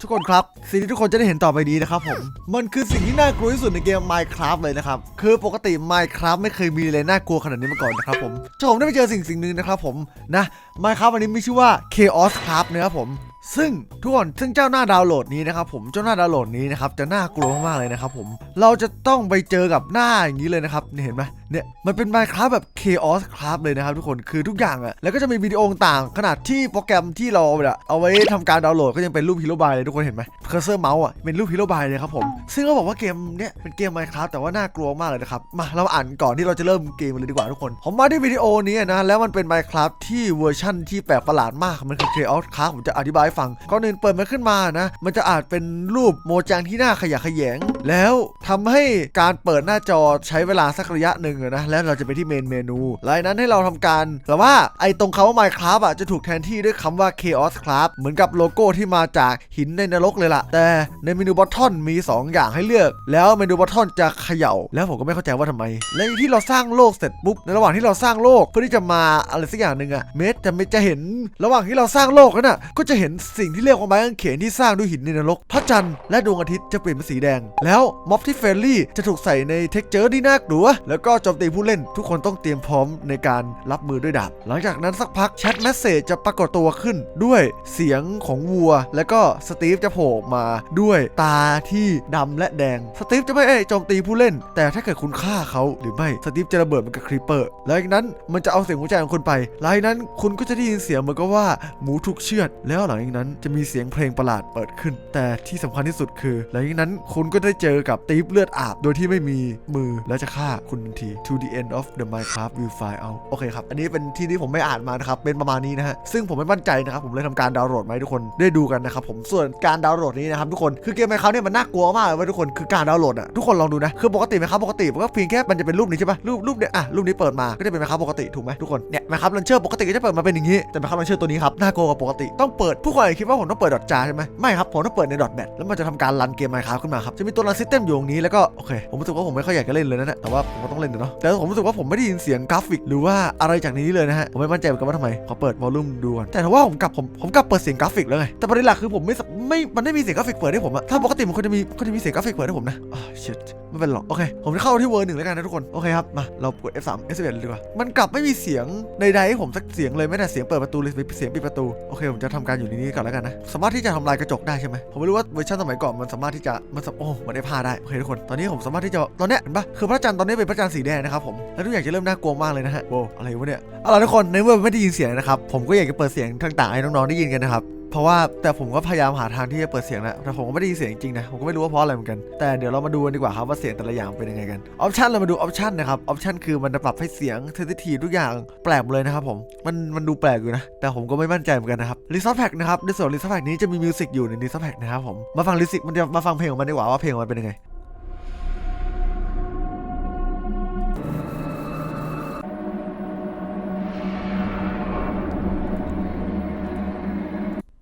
ทุกคนครับ สิ่งที่ทุกคนจะได้เห็นต่อไปนี้นะครับผม มันคือสิ่งที่น่ากลัวที่สุดในเกม Minecraft เลยนะครับ คือปกติ Minecraft ไม่เคยมีอะไรน่ากลัวขนาดนี้มาก่อนนะครับผมจนผมได้ไปเจอสิ่งสิ่งหนึ่งนะครับผมนะ Minecraft อันนี้มีชื่อว่า Chaos Craft นะครับผมซึ่งทุกคนซึ่งเจ้าหน้าดาวน์โหลดนี้นะครับผมเจ้าหน้าดาวน์โหลดนี้นะครับจะน่ากลัวมากเลยนะครับผมเราจะต้องไปเจอกับหน้าอย่างนี้เลยนะครับนี่เห็นไหมเนี่ยมันเป็น Minecraft แบบ Chaos Craft เลยนะครับทุกคนคือทุกอย่างอะแล้วก็จะมีวิดีโอต่างขนาดที่โปรแกรมที่เราเอาไว้ทำการดาวน์โหลดก็ยังเป็นรูปฮีโร่บายเลยทุกคนเห็นไหมเคอร์เซอร์เมาส์อะเป็นรูปฮีโร่บายเลยครับผมซึ่งเขาบอกว่าเกมเนี่ยเป็นเกม Minecraft แต่ว่าน่ากลัวมากเลยนะครับมาเราอ่านก่อนที่เราจะเริ่มเกมเลยดีกว่าทุกคน ผมมาที่วิดีโอนี้นะแล้วมันเป็น Minecraft ที่เวอร์ชั่นที่แปลกประหลาดมากมันคือ Chaos Craft ผมจะอธิบายให้ฟังก่อนอื่นเปิดมันขึ้นมานะ มันจะอาจเป็นรูปโมจังที่น่าขยะแขยง แล้วทำให้การเปิดหน้าจอใช้เวลาสักระยะหนึ่งนะแล้วเราจะไปที่เมนเมนูหลังนั้นให้เราทำการแต่ว่าไอ้ตรงคำว่า Minecraft อะจะถูกแทนที่ด้วยคำว่า Chaos Craft เหมือนกับโลโก้ที่มาจากหินในนรกเลยล่ะ แต่ในเมนูบอททอนมี 2 อย่างให้เลือก แล้วเมนูบอททอนจะเขย่า แล้วผมก็ไม่เข้าใจว่าทำไม และที่เราสร้างโลกเสร็จปุ๊บในระหว่างที่เราสร้างโลกเพื่อที่จะมาอะไรสักอย่างหนึ่งอะเมสจะไม่จะเห็นระหว่างที่เราสร้างโลกนั้นน่ะก็จะเห็นสิ่งที่เรียกว่าไม้กางเขนที่สร้างด้วยหินในนรกพระจันทร์และดวงอาทิตย์จะเปลี่ยนเป็นสีแดง แล้วม็อบที่เฟรนลี่จะถูกใส่ในเท็กเจอร์ที่น่ากลัว แล้วก็โจมตีผู้เล่น ทุกคนต้องเตรียมพร้อมในการรับมือด้วยดาบ หลังจากนั้นสักพักแชทแมสเซจจะปรากฏตัวขึ้นด้วยเสียงของวัว แล้วก็สตีฟจะโผล่มาด้วยตาที่ดำและแดง สตีฟจะไม่เอ้ยโจมตีผู้เล่น แต่ถ้าเกิดคุณฆ่าเขาหรือไม่ สตีฟจะระเบิดมันกับครีปเปอร์หลังจากนั้นมันจะเอาเสียงหัวใจของคุณไปหลังจากนั้นคุณก็จะได้ยินเสียงเหมือนกับว่าหมูถูกเชือด แล้วหลังจากนั้นจะมีเสียงเพลงประหลาดเปิดขึ้น แต่ที่สำคัญที่สุดคือ หลังจากนั้นคุณก็ได้เจอกับตีฟเลือดอาบ โดยที่ไม่มีมือแล้วจะฆ่าคุณทันที to the end of the Minecraft will find out โอเคครับ อันนี้เป็นที่ที่ผมไม่อ่านมานะครับ เป็นประมาณนี้นะฮะ ซึ่งผมไม่มั่นใจนะครับ ผมเลยทำการดาวน์โหลดมาให้ทุกคนได้ดูกันนะครับผม ส่วนการดาวน์โหลดนี้นะครับทุกคน คือเกม Minecraft เนี่ยมันน่ากลัวมากเลยว้ยทุกคน คือการดาวน์โหลดอะทุกคนลองดูนะ คือปกติไหมครับปกติมันก็เพียงแค่มันจะเป็นรูปนี้ใช่ปะรูปรูปเนี่ยอะรูปนี้เปิดมา ก็จะเป็นไมครับปกติถูกไหมทุกคน เนี่ยไมครับลันเชอร์ปกติก็จะเปิดมาเป็นอย่างนี้ แต่ไหมครับลันเชอร์ตัวนี้ครับน่ากลัวกว่าปกติต้องเปิดผู้คนอาจจะคิดว่าผมต้องเปิดดอทจาใช่ไหมไม่ครับผมต้องเปิดในดอทแบทแล้วมันจะทำการรันเกม Minecraft ขึ้นมาครับจะมีตัวรันซิสเต็มอยู่ตรงนี้แล้วก็โอเคผมรู้สึกว่าผมไม่ค่อยอยากจะเล่นเลยนะแต่ว่าผมก็ต้องเล่นเนาะแต่ผมรู้สึกว่าผมไม่ได้ยินเสียงกราฟิกหรือว่าอะไรจากนี้เลยนะฮะผมไม่มั่นใจเหมือนกันว่าทำไมขอเปิดวอลลุ่มดูก่อนแต่ถ้าว่าผมกลับผมผมกลับเปิดเสียงกราฟิกแล้วไงแต่ประเด็นหลักคือผมไม่ไม่มันไม่มีเสียงกราฟิกเปิดให้ผมอะถ้าปกติมันควรจะมีควรจะมีเสียงกราฟิกเปิดให้ผมนะอ่า shit ไม่เป็นหรอกโอเค ผมจะเข้าที่เวอร์หนึ่งแล้วกันนะทุกคนโอเคครับมาเรากด F3 F11 ดีกว่ามันกลับไม่มีเสียงใดๆให้ผมสักเสียงเลยไม่แต่เสียงเปิดประตูเลยเสียงปิดประตูโอเคผมจะทำการอยู่ในนี้ก่อนแล้วกันนะ สามารถที่จะทำลายกระจกได้ใช่ไหมผมไม่รู้ว่าเวอร์ชันสมัยก่อนมันสามารถที่จะมันสาโอ้มันได้ผ้าได้โอเคทุกคนตอนนี้ผมสามารถที่จะตอนเนี้ยเห็นปะคือพระจันทร์ตอนนี้เป็นพระจันทร์สีแดงนะครับผมแล้วทุกอย่างจะเริ่มน่ากลัวมากเลยนะฮะโว้อะไรวะเนี่ยเอาล่ะทุกคนในเมื่อไม่ได้ยินเสียงนะครับผมก็อยากจะเปิดเสียงต่างๆให้น้องๆได้ยินกันนะครับ เพราะว่าแต่ผมก็พยายามหาทางที่จะเปิดเสียงแล้วแต่ผมก็ไม่ได้ยินเสียงจริงๆนะผมก็ไม่รู้ว่าเพราะอะไรเหมือนกันแต่เดี๋ยวเรามาดูกันดีกว่าครับว่าเสียงแต่ละอย่างเป็นยังไงกันออปชันเรามาดูออปชันนะครับออปชันคือมันจะปรับให้เสียงเซนซิทีฟทุกอย่างแปลกเลยนะครับผมมันมันดูแปลกอยู่นะ แต่ผมก็ไม่มั่นใจเหมือนกันนะครับรีซอสแพ็กนะครับในส่วนรีซอสแพ็กนี้จะมีมิวสิกอยู่ในรีซอสแพ็กนะครับผมมาฟังลิสิกมันจะมาฟังเพลงของมันดีกว่าว่าเพลงมันเป็นยังไง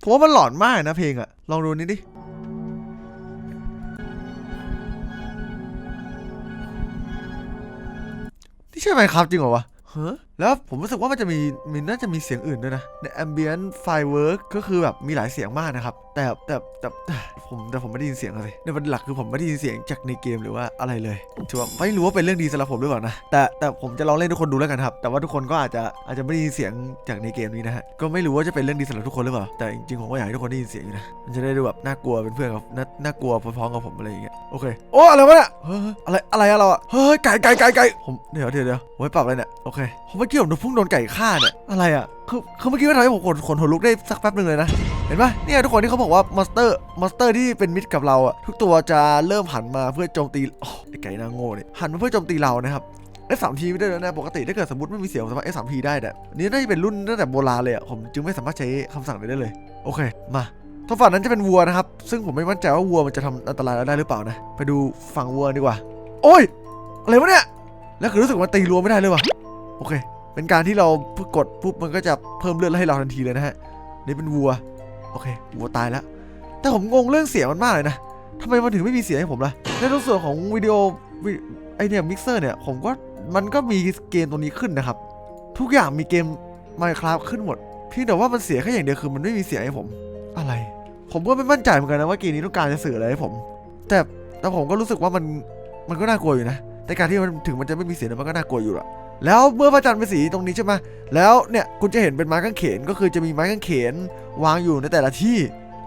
ผมว่ามันหลอนมากนะเพลงอะลองดูนี้ดินี่ใช่ไหมครับจริงเหรอวะเฮ้ แล้วผมรู้สึกว่ามันจะมีมีน่าจะมีเสียงอื่นด้วยนะใน ambient firework ก็คือแบบมีหลายเสียงมากนะครับ แต่แต่แต่ผมแต่ผมไม่ได้ยินเสียงเลยในประเด็นหลักคือผมไม่ได้ยินเสียงจากในเกมหรือว่าอะไรเลยถือว่าไม่รู้ว่าเป็นเรื่องดีสำหรับผมหรือเปล่านะแต่แต่ผมจะลองเล่นทุกคนดูแล้วกันครับ แต่ว่าทุกคนก็อาจจะอาจจะไม่ได้ยินเสียงจากในเกมนี้นะฮะก็ไม่รู้ว่าจะเป็นเรื่องดีสำหรับทุกคนหรือเปล่าแต่จริงๆผมก็อยากให้ทุกคนได้ยินเสียงอยู่นะมันจะได้ดูแบบน่ากลัวเป็นเพื่อนกับน่าน่ากลัวพร้อมๆกับผมอะไรอย่างเงี้ยโอเคโอ้อะไรวะเนี่ยเฮ้ยอะไรอะไรอะเราอะเฮ้ยไก่ไก่ไก่ไก่ผมเดี๋ยวเดี๋ยวเดี๋ยวผมไม่ปรับอะไรเนี่ยโอเคผมกี้ผมโดนพุ่งโดนไก่ฆ่าเนี่ยอะไรอะคือคือเมื่อกี้มันทำให้ผมขนขนหัวลุกได้สักแป๊บหนึ่งเลยนะเห็นปะเนี่ยทุกคนที่เขาบอกว่ามอนสเตอร์มอนสเตอร์ที่เป็นมิตรกับเราอะทุกตัวจะเริ่มหันมาเพื่อโจมตีอ๋อไอ้ไก่นางโง่เนี่ยหันมาเพื่อโจมตีเรานะครับ F 3 T ไม่ได้แล้วนะปกติถ้าเกิดสมมติไม่มีเสียงผมสามารถ F 3 T ได้แต่อันนี้น่าจะเป็นรุ่นตั้งแต่โบราณเลยอะผมจึงไม่สามารถใช้คำสั่งนี้ได้เลยโอเคมาทางฝั่งนั้นจะเป็นวัวนะครับ ซึ่งผมไม่มั่นใจว่าวัวมันจะทำอันตรายเราได้หรือเปล่านะ ไปดูฝั่งวัวดีกว่า โอ้ย อะไรวะเนี่ย แล้วคือรู้สึกว่าตีรัวไม่ได้เลยวะโอเค เป็นการที่เรากดปุ๊บมันก็จะเพิ่มเลือดให้เราทันทีเลยนะฮะนี่เป็นวัวโอเควัวตายแล้ว แต่ผมงงเรื่องเสียงมันมากเลยนะทำไมมันถึงไม่มีเสียงให้ผมล่ะในตรงส่วนของวิดีโอไอเนี่ยมิกเซอร์เนี่ยผมก็มันก็มีเกมตรงนี้ขึ้นนะครับ ทุกอย่างมีเกม Minecraft ขึ้นหมดเพียงแต่ว่ามันเสียแค่อย่างเดียวคือมันไม่มีเสียงให้ผม อะไร ผมก็ไม่มั่นใจเหมือนกันนะว่าเกมนี้ต้องการจะสื่ออะไรให้ผม แต่แต่ผมก็รู้สึกว่ามันมันก็น่ากลัวอยู่นะ แต่การที่มันถึงมันจะไม่มีเสียงมันก็น่ากลัวอยู่อะ แล้วเมื่อพระจันทร์เป็นสีตรงนี้ใช่ไหมแล้วเนี่ยคุณจะเห็นเป็นไม้กางเขนก็คือจะมีไม้กางเขนวางอยู่ในแต่ละที่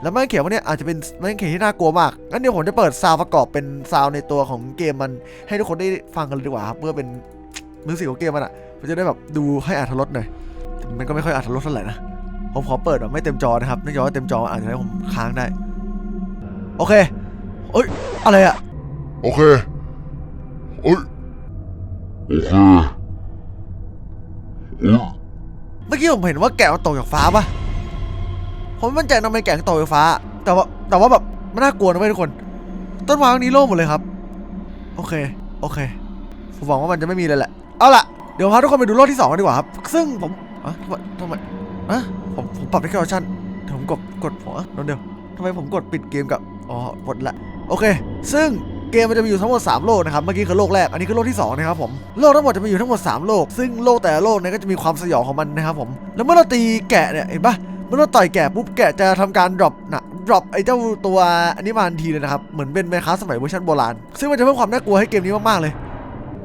แล้วไม้กางเขนพวกเนี้ยอาจจะเป็นไม้กางเขนที่น่ากลัวมากงั้นเดี๋ยวผมจะเปิดซาวประกอบเป็นซาวในตัวของเกมมันให้ทุกคนได้ฟังกันเลยดีกว่าครับเพื่อเป็นมิวสิกของเกมมันอะมันจะได้แบบดูให้อัธรสหน่อยมันก็ไม่ค่อยอัธรสเท่าไหร่นะผมขอเปิดแบบไม่เต็มจอนะครับเนื่องจากว่าเต็มจออาจจะให้ผมค้างได้ โอเคเอ้ยอะไรอะโอเคเอ้ยโอเค เมื่อกี้ผมเห็นว่าแกะมันตกจากฟ้าปะผมมั่นใจทำไมแกะตกจากฟ้า แต่ว่าแต่ว่าแบบมันน่ากลัวนะเว้ยทุกคน ต้นไม้ตรงนี้โล่งหมดเลยครับ โอเค โอเค ผมหวังว่ามันจะไม่มีเลยแหละ เอาล่ะ เดี๋ยวพาทุกคนไปดูโลกที่สองกันดีกว่าครับ ซึ่งผมอะทำไมทำไมอะผมผมปรับได้แค่ออชั่นเดี๋ยวผมกดกดหัวนั่นเดียวทำไมผมกดปิดเกมกับ อ๋อ กดละ โอเค ซึ่ง เกมมันจะมีอยู่ทั้งหมด3โลกนะครับเมื่อกี้คือโลกแรกอันนี้คือโลกที่2นะครับผมโลกทั้งหมดจะมีอยู่ทั้งหมด3โลก ซึ่งโลกแต่ละโลกเนี่ยก็จะมีความสยองของมันนะครับผมแล้วเมื่อเราตีแกะเนี่ยเห็นปะเมื่อเราต่อยแกะปุ๊บแกะจะทำการ drop นะ drop ไอ้เจ้าตัวอันนี้มาทันทีเลยนะครับเหมือนเป็นแมคคาสมัยเวอร์ชันโบราณ ซึ่งมันจะเพิ่มความน่ากลัวให้เกมนี้มากๆเลย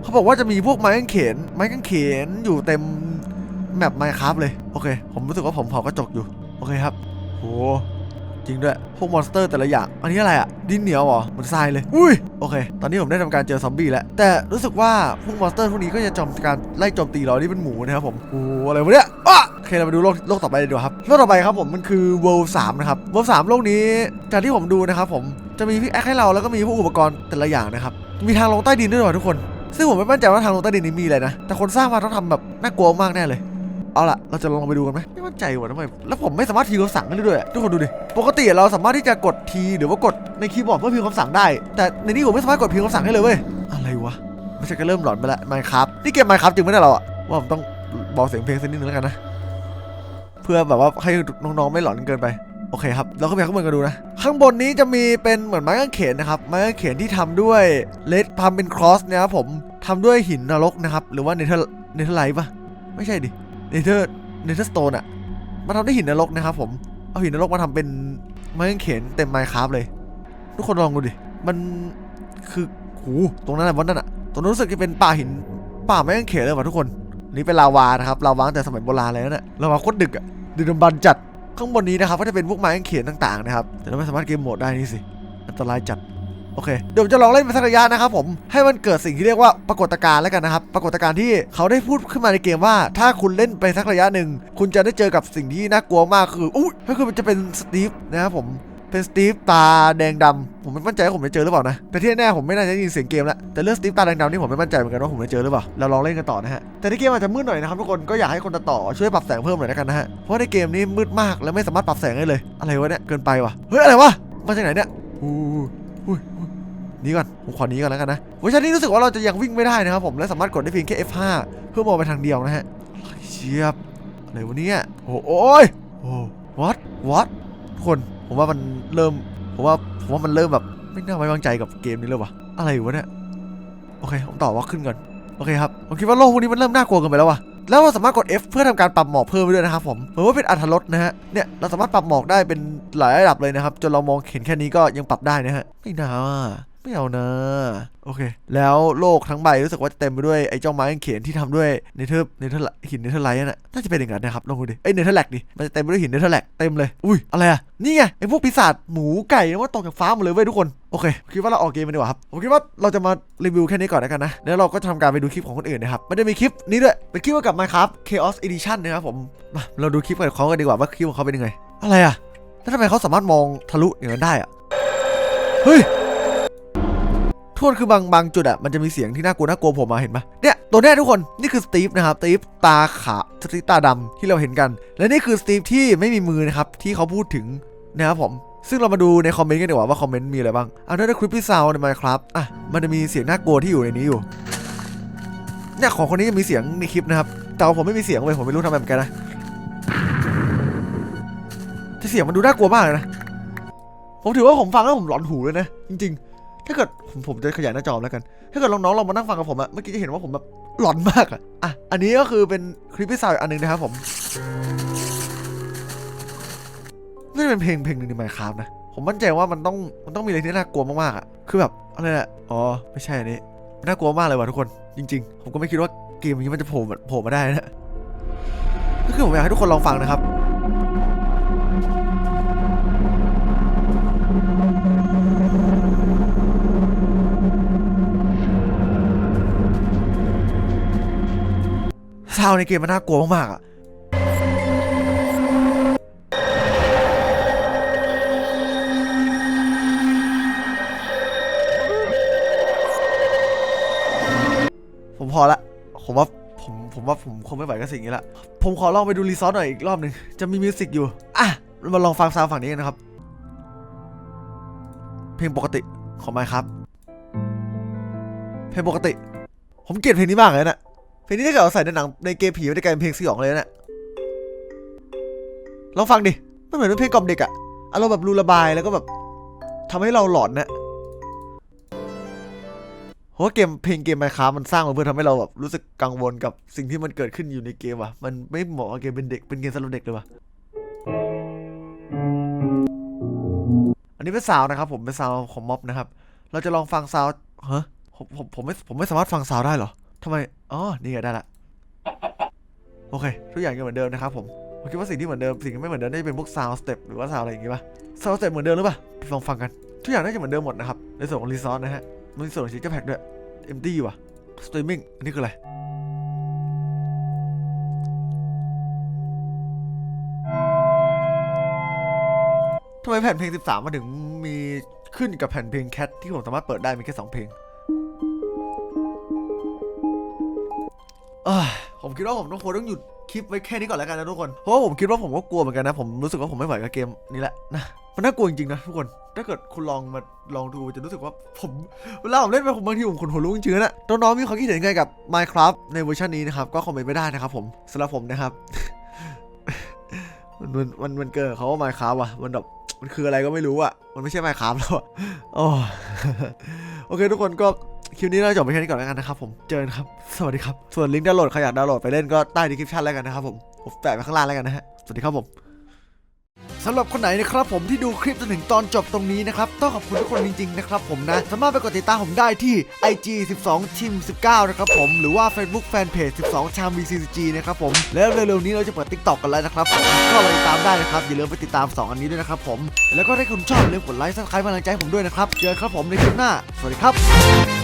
เขาบอกว่าจะมีพวกไม้กางเขนไม้กางเขนอยู่เต็มแมปไมค์ครับเลยโอเค ผมรู้สึกว่าผมเผากระจกอยู่โอเคครับโห จริงด้วย พวกมอนสเตอร์แต่ละอย่าง อันนี้อะไรอะดินเหนียวเหรอเหมือนทรายเลย อุ้ย โอเค ตอนนี้ผมได้ทำการเจอซอมบี้แล้ว แต่รู้สึกว่าพวกมอนสเตอร์พวกนี้ก็จะจำการไล่โจมตีเราที่เป็นหมูนะครับผมโอ้โหอะไรวะเนี่ยอะโอเค เราไปดูโลกโลกต่อไปเลยดีกว่าครับ โลกต่อไปครับผมมันคือ World 3 นะครับ World 3 โลกนี้ จากที่ผมดูนะครับผม จะมีพิกแอคให้เราแล้วก็มีพวกอุปกรณ์แต่ละอย่างนะครับ มีทางลงใต้ดินด้วยหรอทุกคน ซึ่งผมไม่มั่นใจว่าทางลงใต้ดินนี้มีอะไรนะ แต่คนสร้างมาต้องทำแบบน่ากลัวมากแน่เลย เอาล่ะ เราจะลองไปดูกันไหมไม่มั่นใจว่ะทำไมแล้วผมไม่สามารถทีคำสั่งได้ด้วยทุกคนดูดิ ปกติเราสามารถที่จะกดทีหรือว่ากดในคีย์บอร์ดเพื่อพิมพ์คำสั่งได้ แต่ในนี้ผมไม่สามารถกดพิมพ์คำสั่งได้เลยเว้ย อะไรวะ ไม่ใช่ก็เริ่มหลอนไปล้วไมค์ครับนี่เกมไมค์ครับจริงไหมเนี่ยเราอะว่าผมต้องเบาเสียงเพลงสักนิดนึงแล้วกันนะ เพื่อแบบว่าให้น้องๆไม่หลอนเกินไปโอเคครับ เราก็ไปข้างบนกันดูนะ ข้างบนนี้จะมีเป็นเหมือนไม้กางเขนนะครับ ไม้กางเขนที่ทำด้วยเลดพัมเป็นครอสนะครับผมทำด้วยหินนรกนะครับ หรือว่าเนเธอร์เนเธอร์ไลท์ปะไม่ใช่ดิ เนเธอร์เนเธอร์สโตนอะมาทำได้หินนรกนะครับผม เอาหินนรกมาทำเป็นไม้กางเขนเต็มไมค์ครับเลย ทุกคนลองดูดิ มันคือหูตรงนั้นอะวันนั้นอะตรงนั้นรู้สึกจะเป็นป่าหินป่าไม้กางเขนเลยว่ะทุกคน นี่เป็นลาวานะครับ ลาวาตั้งแต่สมัยโบราณเลยนะเนี่ยลาวาโคตรดึกอะดึกดำบรรจัด ข้างบนนี้นะครับก็จะเป็นพวกไม้กางเขนต่างๆนะครับ แต่เราไม่สามารถเกมโหมดได้นี่สิ อันตรายจัด โอเค เดี๋ยวจะลองเล่นเป็นสักระยะนะครับผม ให้มันเกิดสิ่งที่เรียกว่าปรากฏการณ์แล้วกันนะครับ ปรากฏการณ์ที่เขาได้พูดขึ้นมาในเกมว่า ถ้าคุณเล่นไปสักระยะหนึ่ง คุณจะได้เจอกับสิ่งที่น่ากลัวมากคือ อุ้ยก็คือมันจะเป็นสตีฟนะครับผม เป็นสตีฟตาแดงดำผมไม่มั่นใจว่าผมจะเจอหรือเปล่านะ แต่ที่แน่ผมไม่น่าจะยินเสียงเกมแล้วแต่เรื่องสตีฟตาแดงดำนี่ผมไม่มั่นใจเหมือนกันว่าผมจะเจอหรือเปล่า เราลองเล่นกันต่อนะฮะ แต่ในเกมอาจจะมืดหน่อยนะครับทุกคน ก็อยากให้คนตัดต่อช่วยปรับแสงเพิ่มหน่อยแล้วกันนะฮะ เพราะในเกมนี้มืดมากและไม่สามารถปรับแสงได้เลย อะไรวะเนี่ย เกินไปวะเฮ้ย อะไรวะ มาจากไหนเนี่ยอู้ยหูย นี่ก่อนผมขอนี้ก่อนแล้วกันนะเวอร์ชันนี้รู้สึกว่าเราจะยังวิ่งไม่ได้นะครับผมและสามารถกดได้เพียงแค่ F5 เพื่อมองไปทางเดียวนะฮะเชียบอะไรวะเนี่ยโอ้โอ้ยโอ้ what what ทุกคนผมว่ามันเริ่มผมว่าผมว่ามันเริ่มแบบไม่น่าไว้วางใจกับเกมนี้เลยวะอะไรวะเนี่ยโอเคผมต่อว่าขึ้นก่อนโอเคครับผมคิดว่าโลกพวกนี้มันเริ่มน่ากลัวกันไปแล้ววะแล้วเราสามารถกด F เพื่อทำการปรับหมอกเพิ่มไปด้วยนะครับผมเหมือนว่าเป็นอัตรรสนะฮะเนี่ยเราสามารถปรับหมอกได้เป็นหลายระดับเลยนะครับจนเรามองเห็นแค่นี้ก็ยังปรับได้นะฮะไม่น่าว่ะ ไม่เอานะ โอเค แล้วโลกทั้งใบรู้สึกว่าจะเต็มไปด้วยไอ้เจ้าไม้กางเขนที่ทำด้วยเนเธอร์เนเธอร์หินเนเธอร์ไลท์น่ะน่าจะเป็นอย่างนั้นนะครับลองดูดิไอ้เนเธอร์แลกดิมันจะเต็มไปด้วยหินเนเธอร์แลกเต็มเลยอุ้ยอะไรอะนี่ไงไอ้พวกปีศาจหมูไก่นะว่าตกจากฟ้าหมดเลยเว้ยทุกคนโอเคคิดว่าเราออกเกมไปดีกว่าครับผมคิดว่าเราจะมารีวิวแค่นี้ก่อนแล้วกันนะแล้วเราก็จะทำการไปดูคลิปของคนอื่นนะครับมันจะมีคลิปนี้ด้วยเป็นคลิปเกี่ยวกับ Minecraft Chaos Edition นะครับผมมาเราดูคลิปของเขากันดีกว่าว่าคลิปของเขาเป็นยังไง อะไรอะแล้วทำไมเขาสามารถมองทะลุอย่างนั้นได้อะเฮ้ย ทุกคนคือบางบางจุดอะมันจะมีเสียงที่น่ากลัวน่ากลัวผมมาเห็นปะเนี่ยตัวเนี้ยทุกคนนี่คือสตีฟนะครับสตีฟตาขาสตีฟตาดำที่เราเห็นกัน และนี่คือสตีฟที่ไม่มีมือนะครับที่เขาพูดถึงนะครับผมซึ่งเรามาดูในคอมเมนต์กันดีกว่าว่าคอมเมนต์มีอะไรบ้างอันนั้นคลิปปี้ซาวใน Minecraft อะมันจะมีเสียงน่ากลัวที่อยู่ในนี้อยู่เนี่ยของคนนี้จะมีเสียงในคลิปนะครับแต่ว่าผมไม่มีเสียงเลยผมไม่รู้ทำไมเหมือนกันนะแต่เสียงมันดูน่ากลัวมากเลยนะผมถือว่าผมฟังแล้วผมหลอนหูเลยนะจริงๆ ถ้าเกิดผมผมจะขยายหน้าจอแล้วกัน ถ้าเกิดน้องๆเรามานั่งฟังกับผมอะเมื่อกี้จะเห็นว่าผมแบบหลอนมากอะอะ อันนี้ก็คือเป็นคลิปพิซซ่าอันหนึงนะครับผมนี่เป็นเพลงเพลงหนึ่งใน Minecraft นะ ผมมั่นใจว่ามันต้องมันต้องมีอะไรที่น่ากลัวมากๆอะคือแบบอะไรอะอ๋อไม่ใช่อันนี้น่ากลัวมากเลยว่ะทุกคน จริง ๆ ผมก็ไม่คิดว่าเกมนี้มันจะโผล่โผล่มาได้นะก็คือผมอยากให้ทุกคนลองฟังนะครับ ซาวในเกมมันน่ากลัวมากๆอะผมพอละผมว่าผมผมว่าผมคงไม่ไหวกับสิ่งนี้ละ ผมขอลองไปดูรีซอสหน่อยอีกรอบหนึ่งจะมีมิวสิกอยู่ อะ มาลองฟังซาวด์ฝั่งนี้กันนะครับ เพลงปกติของไมค์ครับ เพลงปกติ ผมเกลียดเพลงนี้มากเลยนะ เพลงนี้ถ้าเกิดเอาใส่ในหนังในเกมผีมันจะกลายเป็นเพลงสยองเลยนะลองฟังดิมันเหมือนเป็นเพลงกล่อมเด็กอะอารมณ์แบบรูระบายแล้วก็แบบทำให้เราหลอนนะเพราะเกมเพลงเกมไมค้ามันสร้างมาเพื่อทำให้เราแบบรู้สึกกังวลกับสิ่งที่มันเกิดขึ้นอยู่ในเกมว่ะ มันไม่เหมาะกับเกมเป็นเด็กเป็นเกมสำหรับเด็กเลยว่ะ อันนี้เป็นซาวนะครับผมเป็นซาวของม็อบนะครับ เราจะลองฟังซาวน์ฮะผมผมผมไม่ผมไม่สามารถฟังซาวได้เหรอทำไม อ๋อ นี่ไงได้ละ โอเค ทุกอย่างยังเหมือนเดิมนะครับผมผมคิดว่าสิ่งที่เหมือนเดิม สิ่งที่ไม่เหมือนเดิมน่าจะเป็นพวกซาวสเต็ปหรือว่าซาวอะไรอย่างงี้ป่ะซาวสเต็ปเหมือนเดิมหรือเปล่าลองฟังกัน ทุกอย่างน่าจะเหมือนเดิมหมดนะครับ ในส่วนของรีซอสนะฮะ มันมีส่วนของชิคกี้แพ็กด้วยเอ็มดี้ว่ะสตรีมมิ่งอันนี้คืออะไรทำไมแผ่นเพลง 13 มาถึงมีขึ้นกับแผ่นเพลงแคทที่ผมสามารถเปิดได้มีแค่สองเพลง ผมคิดว่าผมต้องควรต้องหยุดคลิปไว้แค่นี้ก่อนแล้วกันนะทุกคน เพราะว่าผมคิดว่าผมก็กลัวเหมือนกันนะ ผมรู้สึกว่าผมไม่ไหวกับเกมนี้แหละนะ มันน่ากลัวจริงๆนะทุกคน ถ้าเกิดคุณลองมาลองดูจะรู้สึกว่าผมเวลาผมเล่นไปผมบางทีผมขนหัวลุกจริงๆนะ น้องๆมีความคิดเห็นยังไงกับ Minecraft ในเวอร์ชันนี้นะครับ ก็คอมเมนต์ไม่ได้นะครับผมสำหรับผมนะครับ มันมันมันเกินเขาว่า Minecraft อะ มันแบบมันคืออะไรก็ไม่รู้อะ มันไม่ใช่ Minecraft แล้วอะโอ้โอเคทุกคนก็ คลิปนี้เราจบไปแค่นี้ก่อนแล้วกันนะครับผมเจอกันครับ สวัสดีครับ ส่วนลิงก์ดาวน์โหลดใครอยากดาวน์โหลดไปเล่นก็ใต้ดีคริปชั่นแล้วกันนะครับผมผมแปะไว้ข้างล่างแล้วกันนะฮะสวัสดีครับผมสำหรับคนไหนนะครับผมที่ดูคลิปจนถึงตอนจบตรงนี้นะครับต้องขอบคุณทุกคนจริงๆนะครับผมนะสามารถไปกดติดตามผมได้ที่ IG 12ทีม19 นะครับผมหรือว่า Facebook Fanpage 12 ชาม VCG นะครับผมแล้วเร็วๆนี้เราจะเปิด TikTok กันแล้วนะครับผมก็ไปติดตามได้นะครับอย่าลืมไปติดตาม 2 อันนี้ด้วยนะครับผม แล้วก็ถ้คุณชอบอย่าลืมกดไลค์ซับสไครป์กำลังใจผมด้วยนะครับเจอกันครับผมในคลิปหน้า สวัสดีครับ